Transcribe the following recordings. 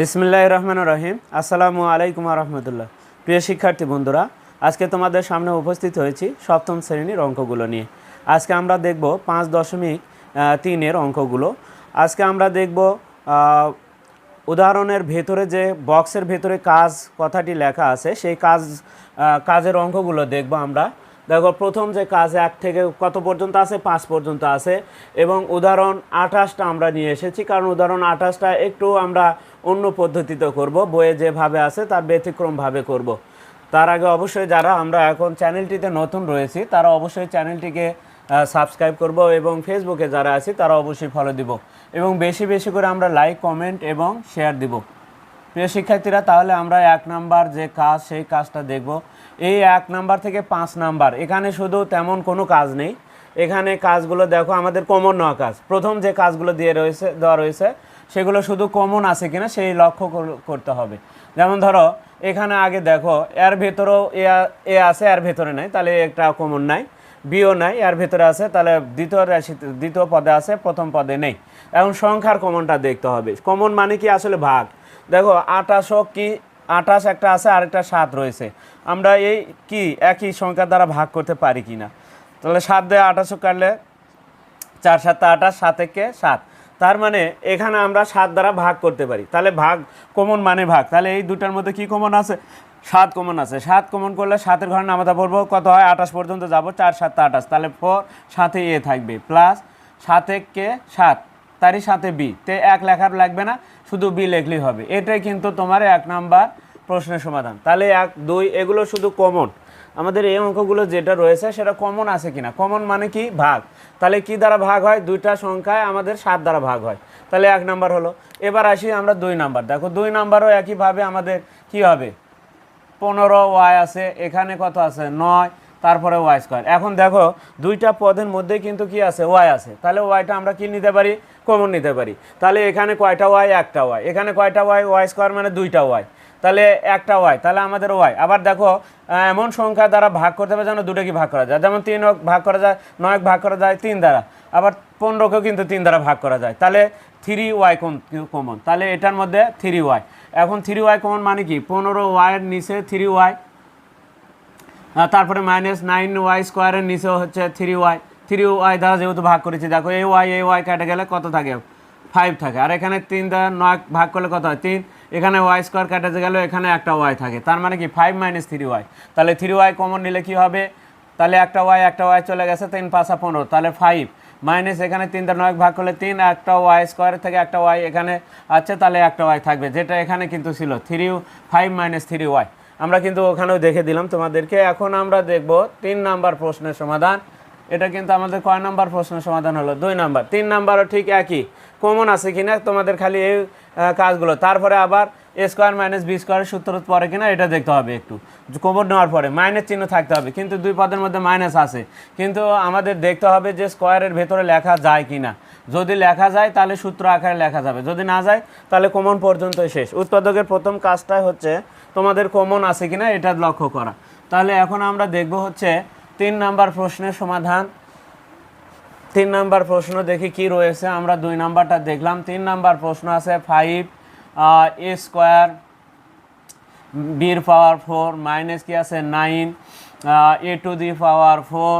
বিসমিল্লাহ রহমান রহিম আসসালামু আলাইকুম রহমতুল্লাহ। প্রিয় শিক্ষার্থী বন্ধুরা, আজকে তোমাদের সামনে উপস্থিত হয়েছি সপ্তম শ্রেণির অঙ্কগুলো নিয়ে। আজকে আমরা দেখব পাঁচ দশমিক তিনের অঙ্কগুলো। আজকে আমরা দেখব উদাহরণের ভেতরে যে বক্সের ভেতরে কাজ কথাটি লেখা আছে, সেই কাজ কাজের অঙ্কগুলো দেখব আমরা। দেখো, প্রথম যে কাজ এক থেকে কত পর্যন্ত আছে? পাঁচ পর্যন্ত আছে। এবং উদাহরণ আঠাশটা আমরা নিয়ে এসেছি। কারণ উদাহরণ আঠাশটা একটু আমরা অন্য পদ্ধতিতে করব, বইয়ে যেভাবে আছে তার ব্যতিক্রমভাবে করব। তার আগে অবশ্যই যারা আমরা এখন চ্যানেলটিতে নতুন রয়েছি, তারা অবশ্যই চ্যানেলটিকে সাবস্ক্রাইব করব এবং ফেসবুকে যারা আছি তারা অবশ্যই ফলো দিব এবং বেশি বেশি করে আমরা লাইক কমেন্ট এবং শেয়ার দিব। প্রিয় শিক্ষার্থীরা, তাহলে আমরা এক নাম্বার যে কাজ, সেই কাজটা দেখব। এই এক নাম্বার থেকে পাঁচ নাম্বার, এখানে শুধু তেমন কোনো কাজ নেই। এখানে কাজগুলো দেখো, আমাদের কমন নেওয়া কাজ। প্রথম যে কাজগুলো দিয়ে রয়েছে, দেওয়া রয়েছে সেগুলো শুধু কমন আছে কিনা সেই লক্ষ্য করতে হবে। যেমন ধরো, এখানে আগে দেখো, এর ভেতরেও এ এ আছে, এর ভেতরে নাই, তাহলে একটা কমন নাই। বিও নাই, এর ভেতরে আছে, তাহলে দ্বিতীয় রাশি দ্বিতীয় পদে আছে, প্রথম পদে নেই। এখন সংখ্যার কমনটা দেখতে হবে। কমন মানে কি আসলে ভাগ? দেখো আঠাশও কি, আঠাশ একটা আছে, আরেকটা সাত রয়েছে। আমরা এই কি, একই সংখ্যা দ্বারা ভাগ করতে পারি কি না তাহলে সাত দিয়ে আঠাশও কাটলে চার সাতটা আঠাশ, সাত একে সাত। তার মানে এখানে আমরা সাত দ্বারা ভাগ করতে পারি। তাহলে ভাগ কমন মানে ভাগ। তাহলে এই দুটার মধ্যে কি কমন আছে? সাত কমন আছে। সাত কমন করলে সাতের ঘরে নামাতা পড়ব। কত হয়? আঠাশ পর্যন্ত যাব। চার সাতটা আঠাশ। তাহলে পর সাথে এ থাকবে। প্লাস সাত কে সাত। তারই সাথে বি তে এক লেখার লাগবে না। শুধু বি লেখলেই হবে। এটাই কিন্তু তোমার এক নাম্বার প্রশ্নের সমাধান। তাহলে এক, দুই, এগুলো শুধু কমন আমাদের এই অঙ্কগুলো যেটা রয়েছে সেটা কমন আছে কিনা? কমন মানে কি? ভাগ। তাহলে কি দ্বারা ভাগ হয়? দুইটা সংখ্যায় আমাদের সাত দ্বারা ভাগ হয়। তাহলে এক নাম্বার হলো, এবার আসি আমরা দুই নাম্বার। দেখো, দুই নাম্বারও একইভাবে আমাদের কি হবে? পনেরো ওয়াই আছে, এখানে কত আছে? নয়, তারপরে ওয়াই স্কোয়ার। এখন দেখো, দুইটা পদের মধ্যে কিন্তু কি আছে? ওয়াই আছে। তাহলে ওয়াইটা আমরা কি নিতে পারি? কমন নিতে পারি। তাহলে এখানে কয়টা ওয়াই? একটা ওয়াই। এখানে কয়টা ওয়াই? ওয়াই স্কোয়ার মানে দুইটা ওয়াই। তাহলে একটা ওয়াই তাহলে আমাদের ওয়াই আবার দেখো এমন সংখ্যা দ্বারা ভাগ করতে হবে যেন দুটো কি ভাগ করা যায়। যেমন তিন ভাগ করা যায়, নয় ভাগ করা যায়, তিন দ্বারা। আবার পনেরোকেও কিন্তু তিন দ্বারা ভাগ করা যায়। তাহলে থ্রি ওয়াই কমন তাহলে এটার মধ্যে থ্রি ওয়াই এখন থ্রি ওয়াই কমন মানে কি? পনেরো ওয়াইয়ের নিচে থ্রি ওয়াই তারপরে মাইনাস নাইন ওয়াই স্কোয়ারের নিচে হচ্ছে থ্রি ওয়াই থ্রি ওয়াই দ্বারা যেহেতু ভাগ করেছি, দেখো, এই ওয়াই এই ওয়াই কেটে গেলে কত থাকে? ফাইভ থাকে। আর এখানে তিন দ্বারা নয় ভাগ করলে কত হয়? তিন। এখানে ওয়াই স্কোয়ার কেটে গেলে, এখানে একটা ওয়াই থাকে। তার মানে কি? ফাইভ মাইনাস থ্রি ওয়াই তাহলে থ্রি ওয়াই কমন নিলে কি হবে? তাহলে একটা ওয়াই একটা ওয়াই চলে গেছে তিন পাঁচা পনেরো। তাহলে ফাইভ মাইনাস এখানে তিন দ্বারা নয় ভাগ করলে তিন, একটা ওয়াই স্কোয়ার থেকে একটা ওয়াই এখানে আছে, তাহলে একটা ওয়াই থাকবে। যেটা এখানে কিন্তু ছিল। Three five minus three Y আমরা কিন্তু ওখানেও দেখে দিলাম তোমাদেরকে। এখন আমরা দেখব তিন নাম্বার প্রশ্নের সমাধান। এটা কিন্তু আমাদের কয় নাম্বার প্রশ্নের সমাধান হলো? দুই নাম্বার। তিন নাম্বারও ঠিক একই। কমন আছে কিনা? তোমাদের খালি এই কাজগুলো। তারপরে আবার এ স্কোয়ার মাইনাস বি স্কোয়ারের সূত্র পরে কিনা এটা দেখতে হবে একটু। কমন নেওয়ার পরে মাইনাস চিহ্ন থাকতে হবে, কিন্তু দুই পদের মধ্যে মাইনাস আছে। কিন্তু আমাদের দেখতে হবে যে স্কোয়ারের ভেতরে লেখা যায় কিনা। যদি লেখা যায়, তাহলে সূত্র আকারে লেখা যাবে। যদি না যায়, তাহলে কমন পর্যন্ত শেষ। উৎপাদকের প্রথম কাজটাই হচ্ছে তোমাদের কমন আছে কিনা, এটা লক্ষ্য করা। তাহলে এখন আমরা দেখব হচ্ছে তিন নাম্বার প্রশ্নের সমাধান। তিন নাম্বার প্রশ্ন দেখি কি রয়েছে, আমরা দুই নাম্বারটা দেখলাম। তিন নাম্বার প্রশ্ন আছে ফাইভ এ স্কোয়ার বির পাওয়ার ফোর মাইনাস কি আছে nine A to the power four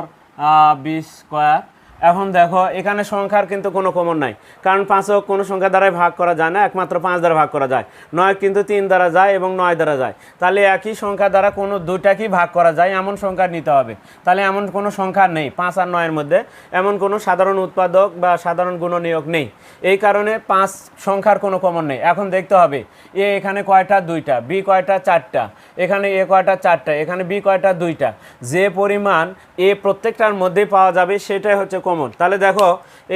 B square এখন দেখো, এখানে সংখ্যার কিন্তু কোনো কমন নাই। কারণ পাঁচও কোনো সংখ্যা দ্বারাই ভাগ করা যায় না, একমাত্র পাঁচ দ্বারা ভাগ করা যায়। নয় কিন্তু তিন দ্বারা যায় এবং নয় দ্বারা যায়। তাহলে একই সংখ্যা দ্বারা কোনো দুইটাকেই ভাগ করা যায়, এমন সংখ্যা নিতে হবে। তাহলে এমন কোনো সংখ্যা নেই, পাঁচ আর নয়ের মধ্যে। এমন কোনো সাধারণ উৎপাদক বা সাধারণ গুণনীয়ক নেই। এই কারণে পাঁচ সংখ্যার কোনো কমন নেই। এখন দেখতে হবে, এ এখানে কয়টা? দুইটা। বি কয়টা? চারটা। এখানে এ কয়টা? চারটা। এখানে বি কয়টা? দুইটা। যে পরিমাণ এ প্রত্যেকটার মধ্যেই পাওয়া যাবে, সেটাই হচ্ছে কমন তাহলে দেখো,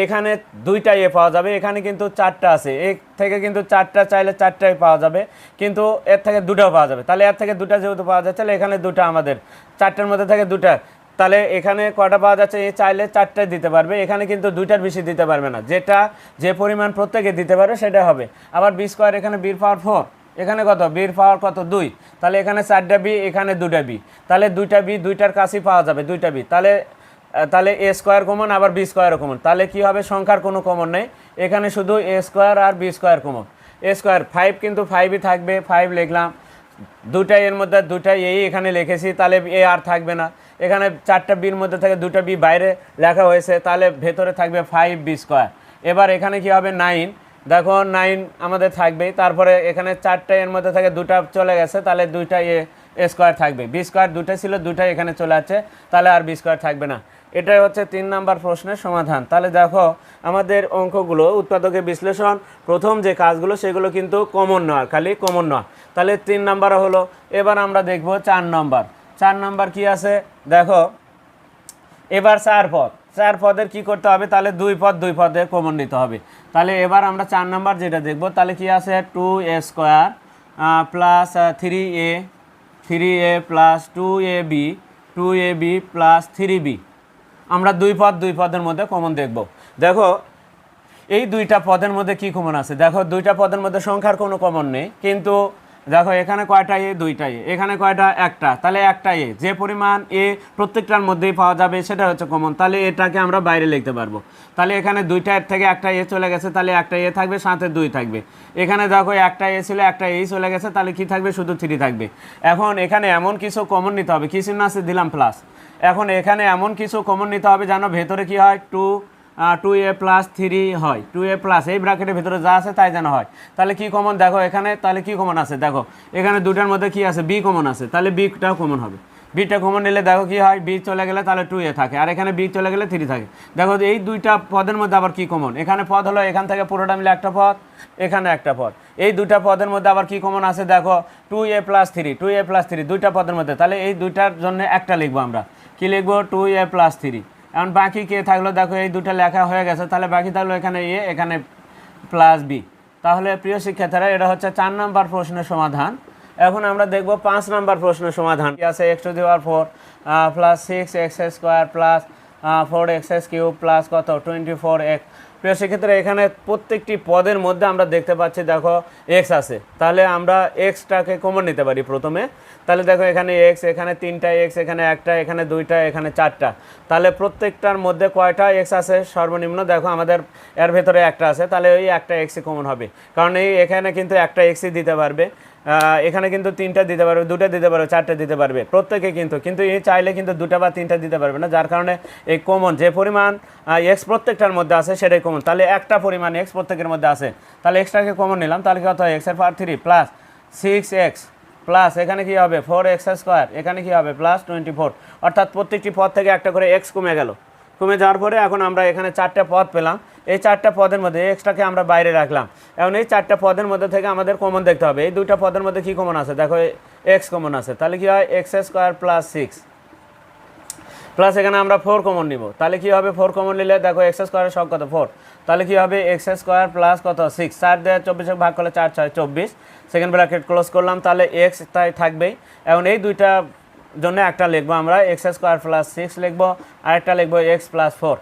এখানে দুইটা এ পাওয়া যাবে, এখানে কিন্তু চারটা আছে। এর থেকে কিন্তু চারটা চাইলে চারটাই পাওয়া যাবে, কিন্তু এর থেকে দুটাও পাওয়া যাবে। তাহলে এর থেকে দুটা যেহেতু পাওয়া যাচ্ছে, তাহলে এখানে দুটা আমাদের। চারটার মধ্যে থেকে দুটা। তাহলে এখানে কটা পাওয়া যাচ্ছে? এ চাইলে চারটায় দিতে পারবে। এখানে কিন্তু দুইটার বেশি দিতে পারবে না। যেটা যে পরিমাণ প্রত্যেকে দিতে পারবে, সেটা হবে। আবার বি স্কোয়ার এখানে বির পাওয়ার ফোর এখানে কত? বির পাওয়ার কত? দুই। তাহলে এখানে চারটা বি এখানে দুটা বি তাহলে দুইটা বি দুইটার কাছেই পাওয়া যাবে, দুইটা বি তাহলে তাহলে এ স্কোয়ার কমন আবার বি স্কোয়ারও কমন তাহলে কি হবে? সংখ্যার কোনো কমন নেই। এখানে শুধু A square R B square common A square five কিন্তু ফাইভই থাকবে ফাইভ লিখলাম। দুটাই এর মধ্যে দুটাই এই এখানে লিখেছি, তাহলে এ আর থাকবে না। এখানে চারটা বির মধ্যে থেকে দুটা বি বাইরে লেখা হয়েছে, তাহলে ভেতরে থাকবে ফাইভ বি স্কোয়ার এবার এখানে কি হবে? নাইন দেখো নাইন আমাদের থাকবেই। তারপরে এখানে চারটা, এর মধ্যে থাকে দুটা চলে গেছে, তাহলে দুইটা এ স্কোয়ার থাকবে। বি স্কোয়ার দুটা ছিল দুটাই এখানে চলে আছে, তাহলে আর বি স্কোয়ার থাকবে না। এটাই হচ্ছে তিন নাম্বার প্রশ্নের সমাধান। তাহলে দেখো, আমাদের অঙ্কগুলো উৎপাদকের বিশ্লেষণ, প্রথম যে কাজগুলো, সেগুলো কিন্তু কমন নেওয়া খালি কমন নয়। তাহলে তিন নাম্বার হলো, এবার আমরা দেখব চার নাম্বার। চার নাম্বার কি আছে? দেখো, এবার চার পদ। চার পদের কি করতে হবে? তাহলে দুই পদ, দুই পদে কমন নিতে হবে। তাহলে এবার আমরা চার নাম্বার যেটা দেখব, তাহলে কি আছে? Two A square plus three A three A plus two A B two A B plus three B আমরা দুই পদ, দুই পদের মধ্যে কমন দেখব। দেখো, এই দুইটা পদের মধ্যে কি কমন আছে? দেখো, দুইটা পদের মধ্যে সংখ্যার কোনো কমন নেই, কিন্তু দেখো, এখানে কয়টা এ, দুইটা এ, এখানে কয়টা, একটা। তাহলে একটা এ, যে পরিমাণ এ প্রত্যেকটার মধ্যেই পাওয়া যাবে, সেটা হচ্ছে কমন তাহলে এটাকে আমরা বাইরে লিখতে পারব। তাহলে এখানে দুইটা এর থেকে একটা এ চলে গেছে, তাহলে একটা এ থাকবে, সাথে দুই থাকবে। এখানে দেখো, একটা এ ছিল, একটা এই চলে গেছে, তাহলে কি থাকবে? শুধু থ্রি থাকবে। এখন এখানে এমন কিছু কমন নিতে হবে কিছু না আছে? দিলাম প্লাস এখন এখানে এমন কিছু কমন নিতে হবে, যেন ভেতরে কি হয়? Two two A plus three হয়। টু এ প্লাস এই ব্র্যাকেটের ভিতরে যা আছে তাই যেন হয়। তাহলে কি কমন দেখো এখানে, তাহলে কি কমন আছে? দেখো, এখানে দুটার মধ্যে কি আছে? বি কমন আছে। তাহলে বিটাও কমন হবে। বিটা কমন নিলে দেখো কি হয়? বি চলে গেলে তাহলে টু এ থাকে। আর এখানে বি চলে গেলে থ্রি থাকে। দেখো, এই দুইটা পদের মধ্যে আবার কি কমন এখানে পদ হলো এখান থেকে পুরোটা মিলে একটা পদ, এখানে একটা পদ। এই দুইটা পদের মধ্যে আবার কি কমন আছে? দেখো two A plus three two A plus three দুইটা পদের মধ্যে। তাহলে এই দুইটার জন্য একটা লিখব আমরা। কি লিখব? টু এ প্লাস থ্রি এখন বাকি কে থাকল? দেখো, এই দুটো লেখা হয়ে গেছে। তাহলে বাকি থাকল এখানে এ, এখানে প্লাস বি তাহলে প্রিয় শিক্ষার্থীরা, এটা হচ্ছে চার নাম্বার প্রশ্নের সমাধান। এখন আমরা দেখব পাঁচ নাম্বার প্রশ্নের সমাধান। আছে? X to the power four plus six X square plus four X S cube plus কত? টোয়েন্টি ফোর এক্স প্রিয় সেক্ষেত্রে এখানে প্রত্যেকটি পদের মধ্যে আমরা দেখতে পাচ্ছি, দেখো এক্স আছে। তাহলে আমরা এক্সটাকে কমন নিতে পারি প্রথমে। তাহলে দেখো, এখানে এক্স এখানে তিনটা এক্স এখানে একটা, এখানে দুইটা, এখানে চারটা। তাহলে প্রত্যেকটার মধ্যে কয়টা এক্স আছে? সর্বনিম্ন, দেখো, আমাদের এর ভেতরে একটা আছে। তাহলে ওই একটা এক্সই কমন হবে। কারণ এই এখানে কিন্তু একটা এক্সই দিতে পারবে। এখানে কিন্তু তিনটা দিতে পারবে, দুটো দিতে পারবে, চারটে দিতে পারবে, প্রত্যেকে কিন্তু কিন্তু এই চাইলে কিন্তু দুটো বা তিনটা দিতে পারবে না, যার কারণে এই কমন যে পরিমাণ এক্স প্রত্যেকটার মধ্যে আছে সেটাই কমন তাহলে একটা পরিমাণ এক্স প্রত্যেকের মধ্যে আছে। তাহলে এক্সটাকে কমন নিলাম, তাহলে কত হয়? এক্সের power three plus six X plus এখানে কি হবে? ফোর এক্স স্কোয়ার এখানে কি হবে? প্লাস টোয়েন্টি ফোর অর্থাৎ প্রত্যেকটি পদ থেকে একটা করে এক্স কমে গেল। কমে যাওয়ার পরে এখন আমরা এখানে চারটে পদ পেলাম। এই চারটা পদের মধ্যে এক্সট্রাকে আমরা বাইরে রাখলাম। এখন এই চারটা পদের মধ্যে থেকে আমাদের কমন দেখতে হবে। এই দুইটা পদের মধ্যে কী কমন আছে? দেখো এক্স কমন আছে। তাহলে কী হয়? X square plus six plus এখানে আমরা ফোর কমন নিব। তাহলে কী হবে? ফোর কমন নিলে দেখো এক্স স্কোয়ারের সব কত? ফোর তাহলে কী হবে? এক্স স্কোয়ার প্লাস কত? সিক্স চার দেওয়া চব্বিশে ভাগ করলে চার, ছয়, চব্বিশ। সেকেন্ড ব্র্যাকেট ক্লোজ করলাম। তাহলে এক্স তাই থাকবেই। এখন এই দুইটা জন্য একটা লিখব আমরা এক্স স্কোয়ার প্লাস সিক্স লিখব, আরেকটা লিখব X plus four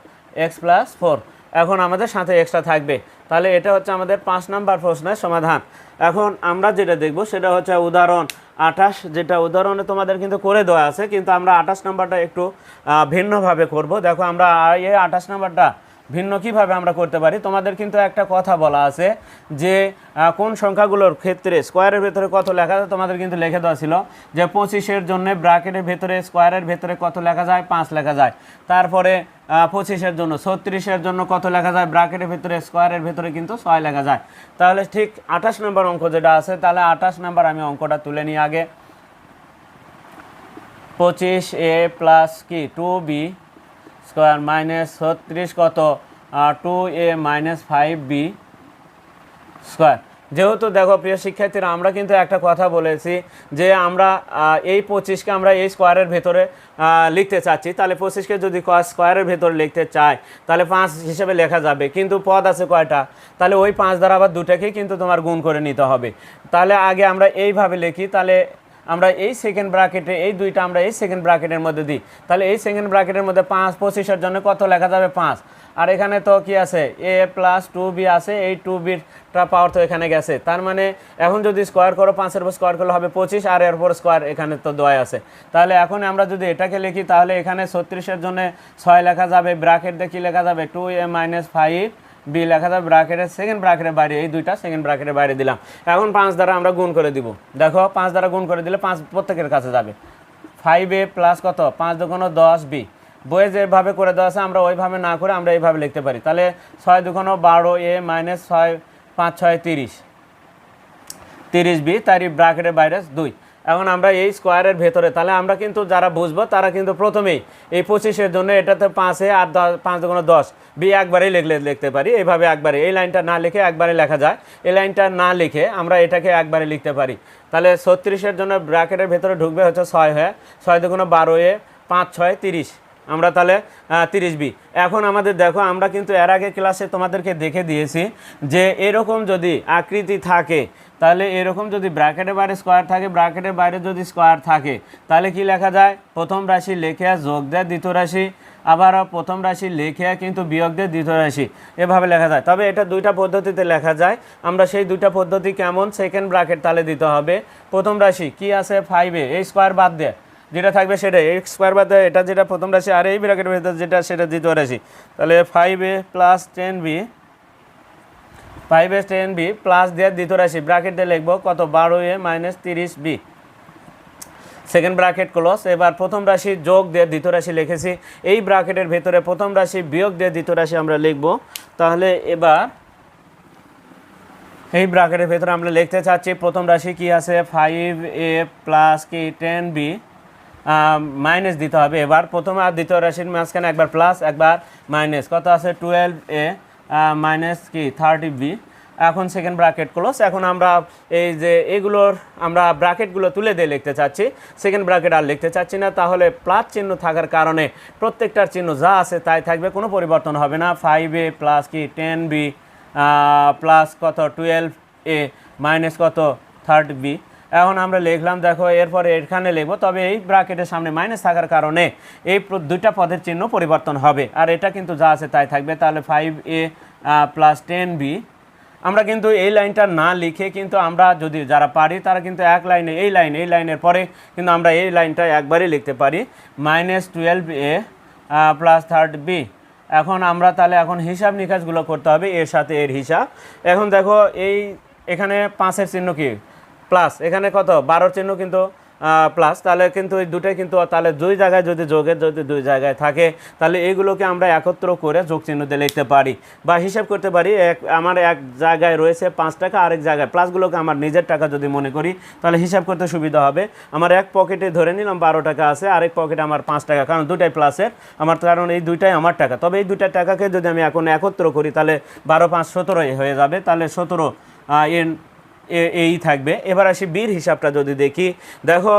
X plus four এখন আমাদের সাথে এক্সট্রা থাকবে। তাহলে এটা হচ্ছে আমাদের পাঁচ নাম্বার প্রশ্নের সমাধান। এখন আমরা যেটা দেখব সেটা হচ্ছে উদাহরণ আঠাশ, যেটা উদাহরণে তোমাদের কিন্তু করে দেওয়া আছে, কিন্তু আমরা আঠাশ নাম্বারটা একটু ভিন্নভাবে করব। দেখো আমরা এই আঠাশ নাম্বারটা ভিন্ন কীভাবে আমরা করতে পারি? তোমাদের কিন্তু একটা কথা বলা আছে যে কোন সংখ্যাগুলোর ক্ষেত্রে স্কোয়ারের ভেতরে কত লেখা যায় তোমাদের কিন্তু লিখে দেওয়া ছিল যে পঁচিশের জন্য ব্র্যাকেটের ভেতরে স্কোয়ারের ভেতরে কত লেখা যায়? পাঁচ লেখা যায়। তারপরে পঁচিশের জন্য ছত্রিশের জন্য কত লেখা যায়? ব্র্যাকেটের ভেতরে স্কোয়ারের ভেতরে কিন্তু ছয় লেখা যায়। তাহলে ঠিক আঠাশ নম্বর অঙ্ক যেটা আছে, তাহলে আঠাশ নম্বর আমি অঙ্কটা তুলে নিই আগে। পঁচিশ এ প্লাস কি? টু বি স্কোয়ার মাইনাস ছত্রিশ কত? Two A minus five B square. যেহেতু দেখো প্রিয় শিক্ষার্থীরা, আমরা কিন্তু একটা কথা বলেছি যে আমরা এই পঁচিশকে আমরা এই স্কোয়ারের ভেতরে লিখতে চাচ্ছি। তাহলে পঁচিশকে যদি স্কোয়ারের ভেতরে লিখতে চাই, তাহলে পাঁচ হিসেবে লেখা যাবে। কিন্তু পদ আছে কয়টা? তাহলে ওই পাঁচ দ্বারা আবার দুটাকেই কিন্তু তোমার গুণ করে নিতে হবে। তাহলে আগে আমরা এইভাবে লিখি, তাহলে আমরা এই সেকেন্ড ব্র্যাকেটে এই দুইটা আমরা এই সেকেন্ড ব্র্যাকেটের মধ্যে দিই। তাহলে এই সেকেন্ড ব্র্যাকেটের মধ্যে পাঁচ পঁচিশের জন্য কত লেখা যাবে? পাঁচ। আর এখানে তো কি আছে? এ প্লাস টু বি আছে, এই টু বিটা পাওয়ার তো এখানে গেছে। তার মানে এখন যদি স্কোয়ার করো, পাঁচের উপর স্কোয়ার করলে হবে পঁচিশ, আর এর উপর স্কোয়ার এখানে তো দোয়াই আছে। তাহলে এখন আমরা যদি এটাকে লিখি, তাহলে এখানে ছত্রিশের জন্য ছয় লেখা যাবে। ব্র্যাকেট দিয়ে কী লেখা যাবে? Two A minus five B লেখা যাবে ব্রাকেটের সেকেন্ড ব্রাকেটের বাইরে, এই দুইটা সেকেন্ড ব্রাকেটের বাইরে দিলাম। এখন পাঁচ দ্বারা আমরা গুণ করে দিব। দেখো, পাঁচ দ্বারা গুণ করে দিলে পাঁচ প্রত্যেকের কাছে যাবে। ফাইভ এ প্লাস কত? পাঁচ দুগুণ দশ বি বইয়ে যেভাবে করে দেওয়া আছে, আমরা ওইভাবে না করে আমরা এইভাবে লিখতে পারি। তাহলে ছয় দুগুণ বারো এ মাইনাস ছয়, পাঁচ, ছয়, তিরিশ। তিরিশ বি তারই ব্রাকেটের বাইরে দুই। এখন আমরা এই স্কোয়ারের ভেতরে, তাহলে আমরা কিন্তু যারা বুঝব, তারা কিন্তু প্রথমেই এই পঁচিশের জন্য এটাতে পাঁচে আর দশ, পাঁচ দুগুণ দশ, বি একবারেই লিখলে, লিখতে পারি। এইভাবে একবারে, এই লাইনটা না লিখে একবারে লেখা যায়। এই লাইনটা না লিখে আমরা এটাকে একবারে লিখতে পারি। তাহলে ছত্রিশের জন্য ব্র্যাকেটের ভেতরে ঢুকবে হচ্ছে ছয় হয়ে, ছয় দুগুণ বারো এ পাঁচ ছয় তিরিশ। আমরা তাহলে তিরিশ বি। এখন আমাদের দেখো, আমরা কিন্তু এর আগে ক্লাসে তোমাদেরকে দেখে দিয়েছি যে এরকম যদি আকৃতি থাকে তাহলে এরকম যদি ব্র্যাকেটের বাইরে স্কোয়ার থাকে ব্র্যাকেটের বাইরে যদি স্কোয়ার থাকে, তাহলে কি লেখা যায়? প্রথম রাশি লেখে যোগ দেয় দ্বিতীয় রাশি, আবার প্রথম রাশি লেখে কিন্তু বিয়োগ দিয়ে দ্বিতীয় রাশি। এভাবে লেখা যায়। তবে এটা দুইটা পদ্ধতিতে লেখা যায়। আমরা সেই দুইটা পদ্ধতি কেমন? সেকেন্ড ব্র্যাকেট তাহলে দিতে হবে। প্রথম রাশি কি আছে? ফাইভে এই স্কোয়ার বাদ দেয় যেটা থাকবে সেটা এক্স স্কোয়ার বাদ এটা যেটা প্রথম রাশি আর এই ব্র্যাকেটের ভেতরে যেটা, সেটা দ্বিতীয় রাশি। তাহলে five A plus ten B five S ten B plus দিয়ে দ্বিতীয় রাশি ব্র্যাকেট দিয়ে লিখব কত? বারো এ মাইনাস তিরিশ বি সেকেন্ড ব্র্যাকেট ক্লোজ এবার প্রথম রাশি যোগ দিয়ে দ্বিতীয় রাশি লিখেছি। এই ব্র্যাকেটের ভেতরে প্রথম রাশি বিয়োগ দিয়ে দ্বিতীয় রাশি আমরা লিখব। তাহলে এবার এই ব্র্যাকেটের ভেতরে আমরা লিখতে চাচ্ছি, প্রথম রাশি কি আছে? ফাইভ এ প্লাস কি? টেন বি মাইনাস দিতে হবে। এবার প্রথম আর দ্বিতীয় রাশির মাঝখানে একবার প্লাস একবার মাইনাস কত আছে? টুয়েলভ এ মাইনাস কি থার্টি বি এখন সেকেন্ড ব্র্যাকেট ক্লোজ এখন আমরা এই যে এগুলোর আমরা ব্র্যাকেটগুলো তুলে দিয়ে লিখতে চাচ্ছি। সেকেন্ড ব্র্যাকেট আর লিখতে চাচ্ছি না। তাহলে প্লাস চিহ্ন থাকার কারণে প্রত্যেকটার চিহ্ন যা আছে তাই থাকবে। কোনো পরিবর্তন হবে না। ফাইভ এ প্লাস কি টেন বি প্লাস কত টুয়েলভ এ মাইনাস কত থার্ড বি এখন আমরা লিখলাম, দেখো, এরপরে এখানে লিখব, তবে এই ব্র্যাকেটের সামনে মাইনাস থাকার কারণে এই দুইটা পদের চিহ্ন পরিবর্তন হবে। আর এটা কিন্তু যা আছে তাই থাকবে। তাহলে five A plus ten B আমরা কিন্তু এই লাইনটা না লিখে কিন্তু আমরা যদি যারা পারি, তারা কিন্তু এক লাইনে, এই লাইন, এই লাইনের পরে কিন্তু আমরা এই লাইনটা একবারই লিখতে পারি। Minus twelve A plus third B এখন আমরা তাহলে এখন হিসাব নিকাশগুলো করতে হবে, এর সাথে এর হিসাব। এখন দেখো, এই এখানে পাঁচের চিহ্ন কি? প্লাস, এখানে কত? বারোর চিহ্ন কিন্তু প্লাস। তাহলে কিন্তু এই দুটোই কিন্তু, তাহলে দুই জায়গায় যদি যোগের যদি দুই জায়গায় থাকে, তাহলে এইগুলোকে আমরা একত্র করে যোগ চিহ্ন দিয়ে লিখতে পারি। বা হিসাব করতে পারি, এক, আমার এক জায়গায় রয়েছে পাঁচ টাকা, আরেক জায়গায় প্লাসগুলোকে আমার নিজের টাকা যদি মনে করি, তাহলে হিসাব করতে সুবিধা হবে। আমার এক পকেটে ধরে নিলাম বারো টাকা আছে, আরেক পকেটে আমার পাঁচ টাকা, কারণ দুটাই প্লাসের। আমার কারণ এই দুইটাই আমার টাকা। তবে এই দুইটা টাকাকে যদি আমি এখন একত্র করি, তাহলে বারো, পাঁচ, সতেরোই হয়ে যাবে। তাহলে সতেরো এ- এই থাকবে। এবার আসি বির হিসাবটা যদি দেখি। দেখো,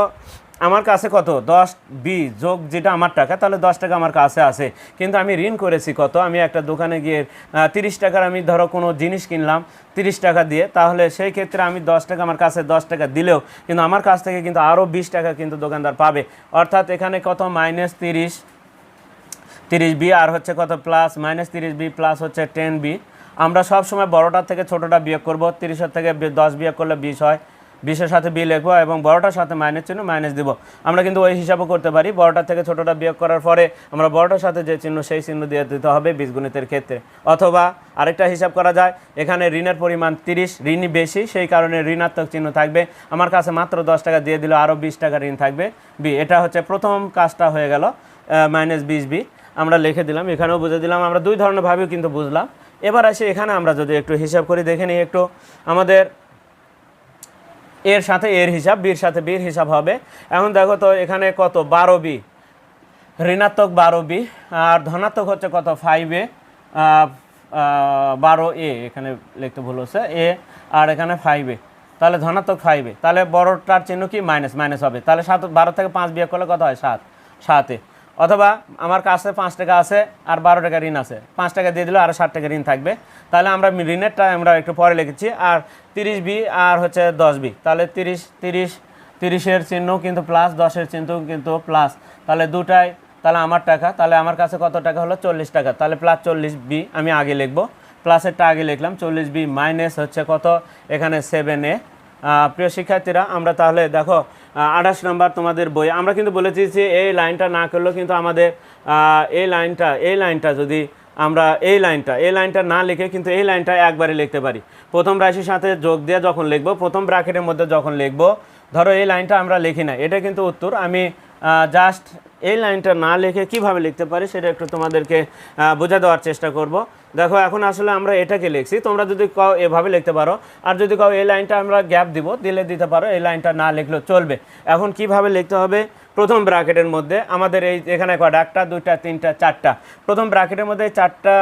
আমার কাছে কত? দশ বি যোগ যেটা আমার টাকা, তাহলে দশ টাকা আমার কাছে আছে। কিন্তু আমি ঋণ করেছি কত? আমি একটা দোকানে গিয়ে তিরিশ টাকার আমি ধরো কোনো জিনিস কিনলাম, তিরিশ টাকা দিয়ে, তাহলে সেই ক্ষেত্রে আমি দশ টাকা আমার কাছে দশ টাকা দিলেও, কিন্তু আমার কাছ থেকে কিন্তু আরও বিশ টাকা কিন্তু দোকানদার পাবে। অর্থাৎ এখানে কত? মাইনাস তিরিশ তিরিশ বি, আর হচ্ছে কত? প্লাস, মাইনাস তিরিশ বি, প্লাস হচ্ছে টেন বি। আমরা সব সময় বড়টার থেকে ছোটটা বিয়োগ করব, তিরিশের থেকে দশ বিয়োগ করলে বিশ হয়। বিশের সাথে বি লিখব এবং বড়টার সাথে মাইনাস চিহ্ন মাইনাস দিব। আমরা কিন্তু ওই হিসাবও করতে পারি, বড়টার থেকে ছোটটা বিয়োগ করার পরে আমরা বড়টার সাথে যে চিহ্ন, সেই চিহ্ন দিয়ে দিতে হবে বীজগণিতের ক্ষেত্রে। অথবা আরেকটা হিসাব করা যায়, এখানে ঋণের পরিমাণ তিরিশ, ঋণই বেশি, সেই কারণে ঋণাত্মক চিহ্ন থাকবে। আমার কাছে মাত্র দশ টাকা দিয়ে দিলে, আরও বিশ টাকা ঋণ থাকবে। বি, এটা হচ্ছে প্রথম কাজটা হয়ে গেল মাইনাস বিশ বি। আমরা লিখে দিলাম, এখানেও বুঝে দিলাম, আমরা দুই ধরনের ভাবেও কিন্তু বুঝলাম। এবার আসি এখানে, আমরা যদি একটু হিসাব করি, দেখে নিই একটু আমাদের এর সাথে এর হিসাব, বির সাথে বির হিসাব হবে। এখন দেখো তো, এখানে কত? বারো বি। ঋণাত্মক বারো বি, আর ধনাত্মক হচ্ছে কত? Five A. বারো এ, এখানে লিখতে ভুল হচ্ছে, এ, আর এখানে ফাইভ এ। তাহলে ধনাত্মক ফাইভ এ। তাহলে বড়টার চিহ্ন কি? মাইনাস মাইনাস হবে। তাহলে সাত, বারো থেকে পাঁচ বিয়োগ করলে কত হয়? সাত। সাতে অথবা আমার কাছে পাঁচ টাকা আছে আর বারো টাকা ঋণ আছে। পাঁচ টাকা দিয়ে দিলে আরও ষাট টাকা ঋণ থাকবে। তাহলে আমরা ঋণেরটা আমরা একটু পরে লিখেছি। আর তিরিশ বি আর হচ্ছে দশ বি। তাহলে তিরিশ তিরিশ, তিরিশের চিহ্ন কিন্তু প্লাস দশের চিহ্ন কিন্তু প্লাস তাহলে দুটাই, তাহলে আমার টাকা। তাহলে আমার কাছে কত টাকা হলো? চল্লিশ টাকা। তাহলে প্লাস চল্লিশ বি আমি আগে লিখব। প্লাসেরটা আগে লিখলাম। চল্লিশ বি মাইনাস হচ্ছে কত? এখানে সেভেন এ। প্রিয় শিক্ষার্থীরা, আমরা তাহলে দেখো আঠাশ নম্বর তোমাদের বই। আমরা কিন্তু বলেছি যে এই লাইনটা না করলেও কিন্তু আমাদের এই লাইনটা এই লাইনটা যদি আমরা এই লাইনটা এই লাইনটা না লিখে কিন্তু এই লাইনটা একবারে লিখতে পারি। প্রথম রাশির সাথে যোগ দিয়ে যখন লিখব, প্রথম ব্র্যাকেটের মধ্যে যখন লিখব, ধরো এই লাইনটা আমরা লিখি না। এটা কিন্তু উত্তর। আমি জাস্ট এই লাইনটা না লিখে কীভাবে লিখতে পারি সেটা একটু তোমাদেরকে বোঝা দেওয়ার চেষ্টা করব। দেখো, এখন আসলে আমরা এটাকে লিখছি। তোমরা যদি কাও এভাবে লিখতে পারো, আর যদি কাও এই লাইনটা আমরা গ্যাপ দিব, দিলে দিতে পারো, এই লাইনটা না লিখলেও চলবে। এখন কীভাবে লিখতে হবে? প্রথম ব্র্যাকেটের মধ্যে আমাদের এই এখানে কয়টা? একটা, দুইটা, তিনটা, চারটা। প্রথম ব্র্যাকেটের মধ্যে চারটা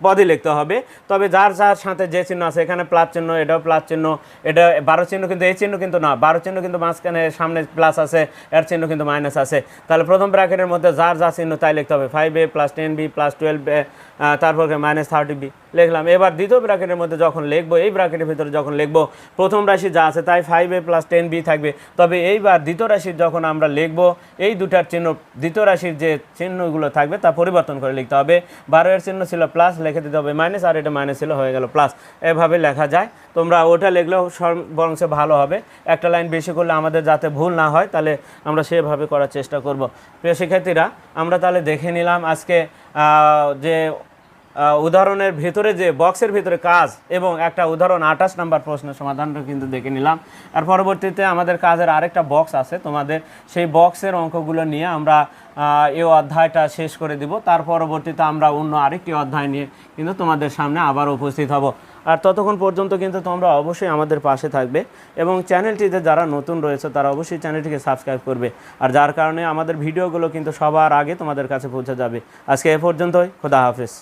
পদই লিখতে হবে। তবে যার যার সাথে যে চিহ্ন আছে, এখানে প্লাস চিহ্ন, এটাও প্লাস চিহ্ন, এটা বারো চিহ্ন কিন্তু এই চিহ্ন কিন্তু না, বারো চিহ্ন কিন্তু মাঝখানে সামনে প্লাস আছে, এর চিহ্ন কিন্তু মাইনাস আছে। তাহলে প্রথম ব্র্যাকেটের মধ্যে যার যা চিহ্ন তাই লিখতে হবে five A plus ten B plus twelve A তারপর মাইনাস থার্টি বি লিখলাম। এবার দ্বিতীয় ব্র্যাকেটের মধ্যে যখন লিখব, এই ব্র্যাকেটের ভিতরে যখন লিখব, প্রথম রাশি যা আছে তাই five A plus ten B থাকবে। তবে এইবার দ্বিতীয় রাশির যখন আমরা লিখব, এই দুটার চিহ্ন, দ্বিতীয় রাশির যে চিহ্নগুলো থাকবে তা পরিবর্তন করে লিখতে হবে। বারো এর চিহ্ন ছিল প্লাস লিখে দিতে হবে মাইনাস আর এটা মাইনাস ছিল, হয়ে গেল প্লাস এভাবে লেখা যায়। তোমরা ওটা লিখলেও সর- ভালো হবে। একটা লাইন বেশি করলে আমাদের যাতে ভুল না হয়, তাহলে আমরা সেভাবে করার চেষ্টা করব। প্রিয় শিক্ষার্থীরা, আমরা তাহলে দেখে নিলাম আজকে যে উদাহরণের ভেতরে যে বক্সের ভিতরে কাজ এবং একটা উদাহরণ আঠাশ নাম্বার প্রশ্নের সমাধানটা কিন্তু দেখে নিলাম। আর পরবর্তীতে আমাদের কাজের আরেকটা বক্স আছে, তোমাদের সেই বক্সের অঙ্কগুলো নিয়ে আমরা এই অধ্যায়টা শেষ করে দিব। তার পরবর্তীতে আমরা অন্য আরেকটি অধ্যায় নিয়ে কিন্তু তোমাদের সামনে আবার উপস্থিত হব। আর ততক্ষণ পর্যন্ত কিন্তু তোমরা অবশ্যই আমাদের পাশে থাকবে এবং চ্যানেলটিতে যারা নতুন রয়েছে, তারা অবশ্যই চ্যানেলটিকে সাবস্ক্রাইব করবে। আর যার কারণে আমাদের ভিডিওগুলো কিন্তু সবার আগে তোমাদের কাছে পৌঁছে যাবে। আজকে এ পর্যন্তই, খোদা হাফেজ।